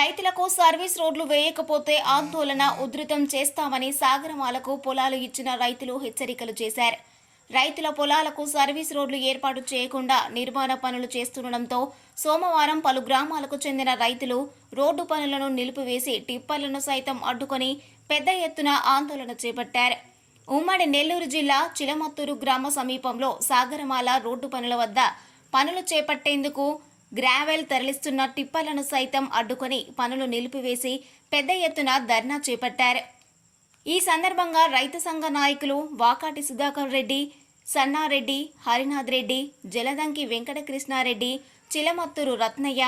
రైతులకు సర్వీస్ రోడ్లు వేయకపోతే ఆందోళన ఉధృతం చేస్తామని సాగరమాలకు పొలాలు ఇచ్చిన రైతులు హెచ్చరికలు చేశారు. రైతుల పొలాలకు సర్వీస్ రోడ్లు ఏర్పాటు చేయకుండా నిర్మాణ పనులు చేస్తుండటంతో సోమవారం పలు గ్రామాలకు చెందిన రైతులు రోడ్డు పనులను నిలిపివేసి టిప్పర్లను సైతం అడ్డుకొని పెద్ద ఎత్తున ఆందోళన చేపట్టారు. ఉమ్మడి నెల్లూరు జిల్లా చిలమత్తూరు గ్రామ సమీపంలో సాగరమాల రోడ్డు పనుల వద్ద పనులు చేపట్టేందుకు గ్రావెల్ తరలిస్తున్న టిప్పర్లను సైతం అడ్డుకొని పనులు నిలిపివేసి పెద్ద ఎత్తున ధర్నా చేపట్టారు. ఈ సందర్భంగా రైతు సంఘ నాయకులు వాకాటి సుధాకర్ రెడ్డి సన్నారెడ్డి హరినాథ్ రెడ్డి జలదంకి వెంకటకృష్ణారెడ్డి చిలమత్తూరు రత్నయ్య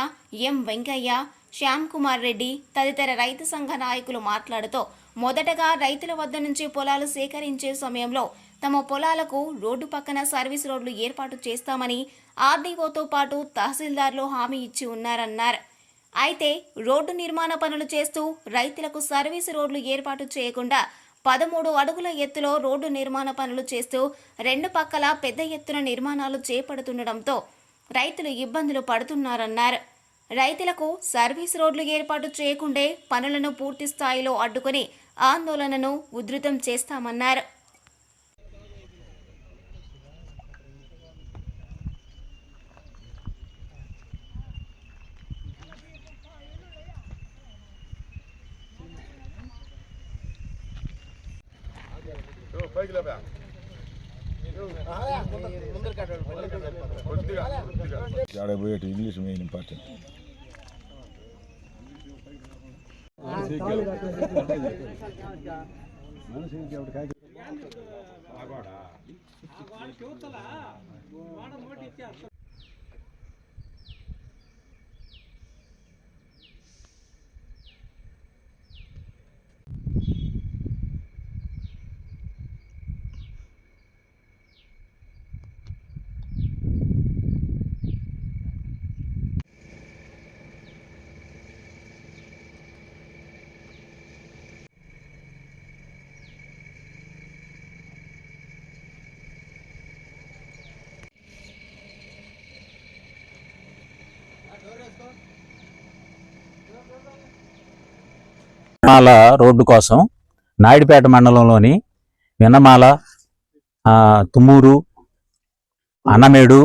ఎం వెంకయ్య శ్యామ్ కుమార్ రెడ్డి తదితర రైతు సంఘ నాయకులు మాట్లాడుతూ మొదటగా రైతుల వద్ద నుంచి పొలాలు సేకరించే సమయంలో తమ పొలాలకు రోడ్డు పక్కన సర్వీస్ రోడ్లు ఏర్పాటు చేస్తామని ఆర్డీఓతో పాటు తహసీల్దార్లు హామీ ఇచ్చి ఉన్నారన్నారు. అయితే రోడ్డు నిర్మాణ పనులు చేస్తూ రైతులకు సర్వీస్ రోడ్లు ఏర్పాటు చేయకుండా పదమూడు అడుగుల ఎత్తులో రోడ్డు నిర్మాణ పనులు చేస్తూ రెండు పక్కల పెద్ద ఎత్తున నిర్మాణాలు చేపడుతుండటంతో రైతులు ఇబ్బందులు పడుతున్నారన్నారు. రైతులకు సర్వీస్ రోడ్లు ఏర్పాటు చేయకుండే పనులను పూర్తి స్థాయిలో అడ్డుకొని ఆందోళనను ఉధృతం చేస్తామన్నారు. పైకి లేపా కొద్దిగా కొద్దిగా ఆడ పోయేటి English main important Vinnamala road కోసం నాయుడుపేట మండలంలోని విన్నమాల తుమ్మూరు అన్నమేడు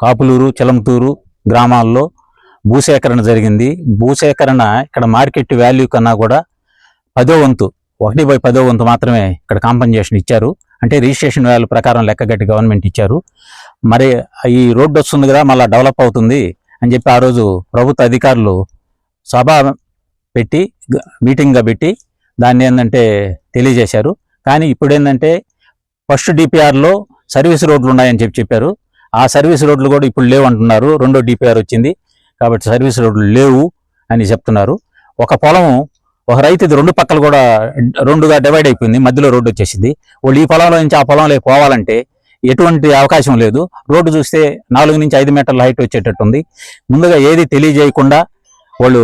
కాపులూరు చిలంతూరు గ్రామాల్లో భూసేకరణ జరిగింది. భూసేకరణ ఇక్కడ మార్కెట్ వాల్యూ కన్నా కూడా పదో వంతు ఒకటి బై పదో వంతు మాత్రమే ఇక్కడ కాంపన్సేషన్ ఇచ్చారు. అంటే రిజిస్ట్రేషన్ వాల్యూ ప్రకారం లెక్కగట్టి గవర్నమెంట్ ఇచ్చారు. మరి ఈ రోడ్డు వస్తుంది కదా మళ్ళీ డెవలప్ అవుతుంది అని చెప్పి ఆ రోజు ప్రభుత్వ అధికారులు సభ పెట్టి మీటింగ్గా పెట్టి దాన్ని ఏంటంటే తెలియజేశారు. కానీ ఇప్పుడు ఏంటంటే ఫస్ట్ డిపిఆర్లో సర్వీస్ రోడ్లు ఉన్నాయని చెప్పి చెప్పారు. ఆ సర్వీస్ రోడ్లు కూడా ఇప్పుడు లేవు అంటున్నారు. రెండో డిపిఆర్ వచ్చింది. కాబట్టి సర్వీస్ రోడ్లు లేవు అని చెప్తున్నారు. ఒక పొలం ఒక రైతుది రెండు పక్కలు కూడా రెండుగా డివైడ్ అయిపోయింది. మధ్యలో రోడ్డు వచ్చేసింది. వాళ్ళు ఈ పొలంలో నుంచి ఆ పొలంలో పోవాలంటే ఎటువంటి అవకాశం లేదు. రోడ్డు చూస్తే నాలుగు నుంచి ఐదు మీటర్ల హైట్ వచ్చేటట్టుంది. ముందుగా ఏది తెలియజేయకుండా వాళ్ళు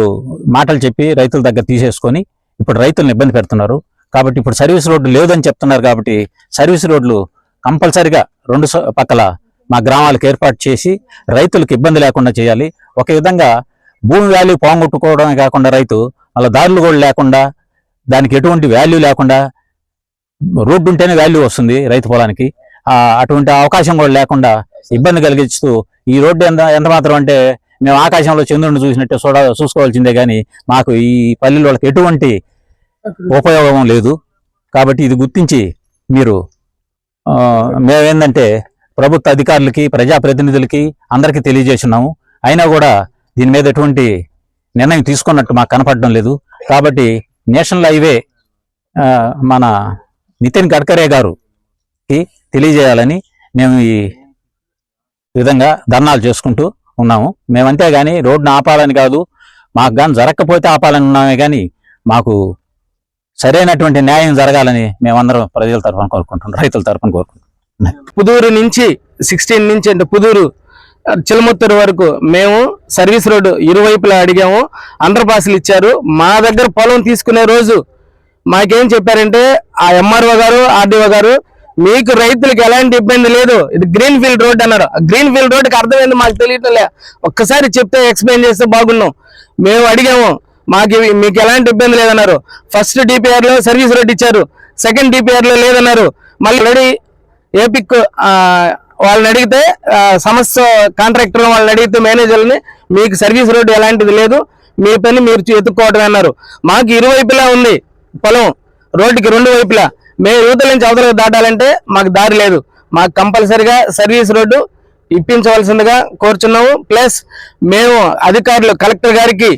మాటలు చెప్పి రైతుల దగ్గర తీసేసుకొని ఇప్పుడు రైతులను ఇబ్బంది పెడుతున్నారు. కాబట్టి ఇప్పుడు సర్వీస్ రోడ్డు లేదని చెప్తున్నారు కాబట్టి సర్వీస్ రోడ్లు కంపల్సరిగా రెండు స- పక్కల మా గ్రామాలకు ఏర్పాటు చేసి రైతులకు ఇబ్బంది లేకుండా చేయాలి. ఒక విధంగా భూమి వాల్యూ పోగొట్టుకోవడమే కాకుండా రైతు వాళ్ళ దారులు కూడా లేకుండా దానికి ఎటువంటి వాల్యూ లేకుండా రోడ్డు ఉంటేనే వాల్యూ వస్తుంది రైతు పొలానికి. అటువంటి అవకాశం కూడా లేకుండా ఇబ్బంది కలిగిస్తూ ఈ రోడ్డు ఎంత ఎంత మాత్రం అంటే మేము ఆకాశంలో చంద్రుడిని చూసినట్టే చూడ చూసుకోవాల్సిందే కానీ మాకు ఈ పల్లెల వాళ్ళకి ఎటువంటి ఉపయోగం లేదు. కాబట్టి ఇది గుర్తించి మీరు మేమేందంటే ప్రభుత్వ అధికారులకి ప్రజాప్రతినిధులకి అందరికీ తెలియజేస్తున్నాము. అయినా కూడా దీని మీద ఎటువంటి నిర్ణయం తీసుకున్నట్టు మాకు కనపడడం లేదు. కాబట్టి నేషనల్ హైవే మన నితిన్ గడ్కరే గారుకి తెలియజేయాలని మేము ఈ విధంగా ధర్నాలు చేసుకుంటూ ఉన్నాము. మేమంతే కానీ రోడ్డును ఆపాలని కాదు మాకు కానీ జరగకపోతే ఆపాలని ఉన్నామే కానీ మాకు సరైనటువంటి న్యాయం జరగాలని మేమందరం ప్రజల తరఫున కోరుకుంటున్నాం రైతుల తరఫున కోరుకుంటున్నాం. పుదూరు నుంచి సిక్స్టీన్ నుంచి అంటే పుదూరు ఆ, చిలముత్తూరు వరకు మేము సర్వీస్ రోడ్డు ఇరువైపులా అడిగాము. అండర్ పాస్లు ఇచ్చారు. మా దగ్గర పొలం తీసుకునే రోజు మాకేం చెప్పారంటే ఆ ఎంఆర్ఓ గారు ఆర్డీఓ గారు మీకు రైతులకు ఎలాంటి ఇబ్బంది లేదు. ఇది గ్రీన్ ఫీల్డ్ రోడ్ అన్నారు. ఆ గ్రీన్ ఫీల్డ్ రోడ్కి అర్థమైంది మాకు తెలియటం ఒక్కసారి చెప్తే ఎక్స్ప్లెయిన్ చేస్తే బాగున్నాం. మేము అడిగాము మాకు మీకు ఎలాంటి ఇబ్బంది లేదన్నారు. ఫస్ట్ డిపిఆర్లో సర్వీస్ రోడ్ ఇచ్చారు. సెకండ్ డిపిఆర్లో లేదన్నారు. మళ్ళీ రెడీ ఏపిక్ వాళ్ళని అడిగితే సమస్య కాంట్రాక్టర్ వాళ్ళని అడిగితే మేనేజర్ని మీకు సర్వీస్ రోడ్డు ఎలాంటిది లేదు. మీ పని మీరు ఎత్తుక్కోవటం అన్నారు. మాకు ఇరువైపులా ఉంది పొలం. రోడ్డుకి రెండు వైపులా. మేము యూతల నుంచి అవతలకు దాటాలంటే మాకు దారి లేదు. మాకు కంపల్సరిగా సర్వీస్ రోడ్డు ఇప్పించవలసిందిగా కోరుచున్నాము. ప్లస్ మేము అధికారులు కలెక్టర్ గారికి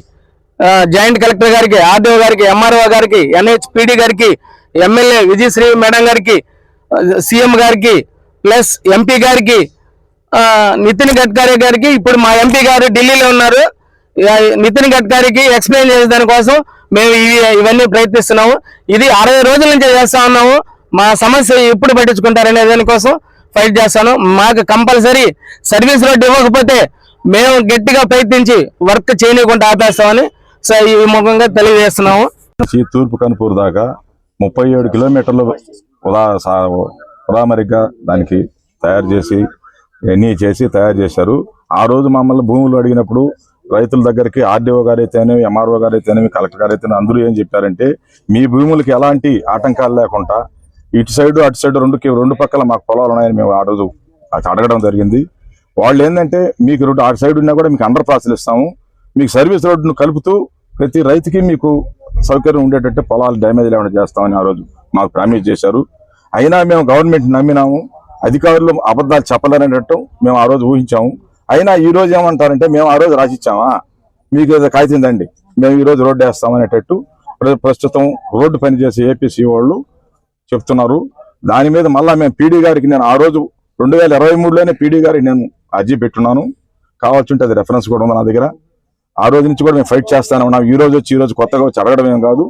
జాయింట్ కలెక్టర్ గారికి ఆర్డీఓ గారికి ఎంఆర్ఓ గారికి ఎన్హెచ్పిడి గారికి ఎమ్మెల్యే విజయశ్రీ మేడం గారికి సీఎం గారికి ప్లస్ ఎంపీ గారికి నితిన్ గడ్కరీ గారికి ఇప్పుడు మా ఎంపీ గారు ఢిల్లీలో ఉన్నారు. నితిన్ గడ్కరీకి ఎక్స్ప్లెయిన్ చేసే దానికోసం మేము ఇవి ఇవన్నీ ప్రయత్నిస్తున్నాము. ఇది అరవై రోజుల నుంచి చేస్తా ఉన్నాము. మా సమస్య ఎప్పుడు పట్టించుకుంటారనే దానికోసం ఫైట్ చేస్తాను. మాకు కంపల్సరీ సర్వీస్ రోడ్ ఇవ్వకపోతే మేము గట్టిగా ప్రయత్నించి వర్క్ చేయనీయకుండా ఆపేస్తామని సో ఈ ముఖంగా తెలియజేస్తున్నాము. తూర్పు కనుపూరు దాకా ముప్పై ఏడు కిలోమీటర్లు ఉదా సా- దానికి తయారు చేసి ఎన్ని చేసి తయారు చేశారు. ఆ రోజు మమ్మల్ని భూములు అడిగినప్పుడు రైతుల దగ్గరికి ఆర్డీఓ గారు అయితేనేమి ఎంఆర్ఓ గారు అయితేనేమి కలెక్టర్ గారు అయితేనే అందరూ ఏం చెప్పారంటే మీ భూములకి ఎలాంటి ఆటంకాలు లేకుండా ఇటు సైడ్ అటు సైడ్ రెండుకి రెండు పక్కల మాకు పొలాలు ఉన్నాయని మేము ఆ రోజు అది అడగడం జరిగింది. వాళ్ళు ఏంటంటే మీకు రోడ్డు అటు సైడ్ ఉన్నా కూడా మీకు అండర్ పాస్లు ఇస్తాము. మీకు సర్వీస్ రోడ్డును కలుపుతూ ప్రతి రైతుకి మీకు సౌకర్యం ఉండేటట్టు పొలాలు డ్యామేజ్ లేకుండా చేస్తామని ఆ రోజు మాకు ప్రామిస్ చేశారు. అయినా మేము గవర్నమెంట్ నమ్మినాము. అధికారులు అబద్ధాలు చెప్పలేనట్టు మేము ఆ రోజు ఊహించాము. అయినా ఈ రోజు ఏమంటారంటే మేము ఆ రోజు రాసిచ్చామా? మీకు ఏదో కాగితం మేము ఈ రోజు రోడ్డు వేస్తాం అనేటట్టు ప్రస్తుతం రోడ్డు పనిచేసే ఏపీసీ వాళ్ళు చెప్తున్నారు. దాని మీద మళ్ళా మేము పీడీ గారికి నేను ఆ రోజు రెండు వేల ఇరవై మూడులోనే పీడీ గారికి నేను అర్జీ పెట్టున్నాను. కావాల్సింటే అది రెఫరెన్స్ కూడా ఉంది నా దగ్గర. ఆ రోజు నుంచి కూడా మేము ఫైట్ చేస్తానే ఉన్నాం. ఈ రోజు వచ్చి ఈ రోజు కొత్తగా వచ్చి అడగడం ఏం కాదు.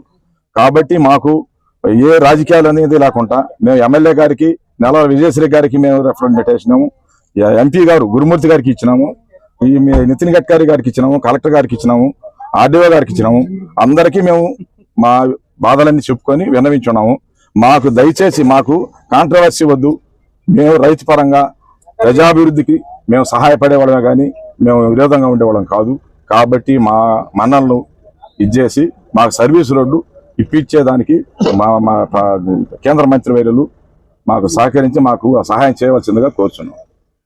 కాబట్టి మాకు ఏ రాజకీయాలు అనేది లేకుండా మేము ఎమ్మెల్యే గారికి నెల విజయశ్రీ గారికి మేము రిప్రజెంట్ పెట్టేసినాము. ఎంపీ గారు గురుమూర్తి గారికి ఇచ్చినాము ఈ నితిన్ గడ్కరీ గారికి ఇచ్చినాము కలెక్టర్ గారికి ఇచ్చినాము ఆర్డీఓ గారికి ఇచ్చినాము. అందరికీ మేము మా బాధలన్నీ చెప్పుకొని విన్నవించున్నాము. మాకు దయచేసి మాకు కాంట్రవర్సీ వద్దు. మేము రైతు పరంగా ప్రజాభివృద్ధికి మేము సహాయపడేవాళ్ళమే కానీ మేము విరోధంగా ఉండేవాళ్ళం కాదు. కాబట్టి మా మన్నలను ఇచ్చేసి మాకు సర్వీస్ రోడ్డు ఇప్పించేదానికి మా మా కేంద్ర మంత్రి వర్యులు మాకు సహకరించి మాకు సహాయం చేయవలసిందిగా కోరుచున్నాం.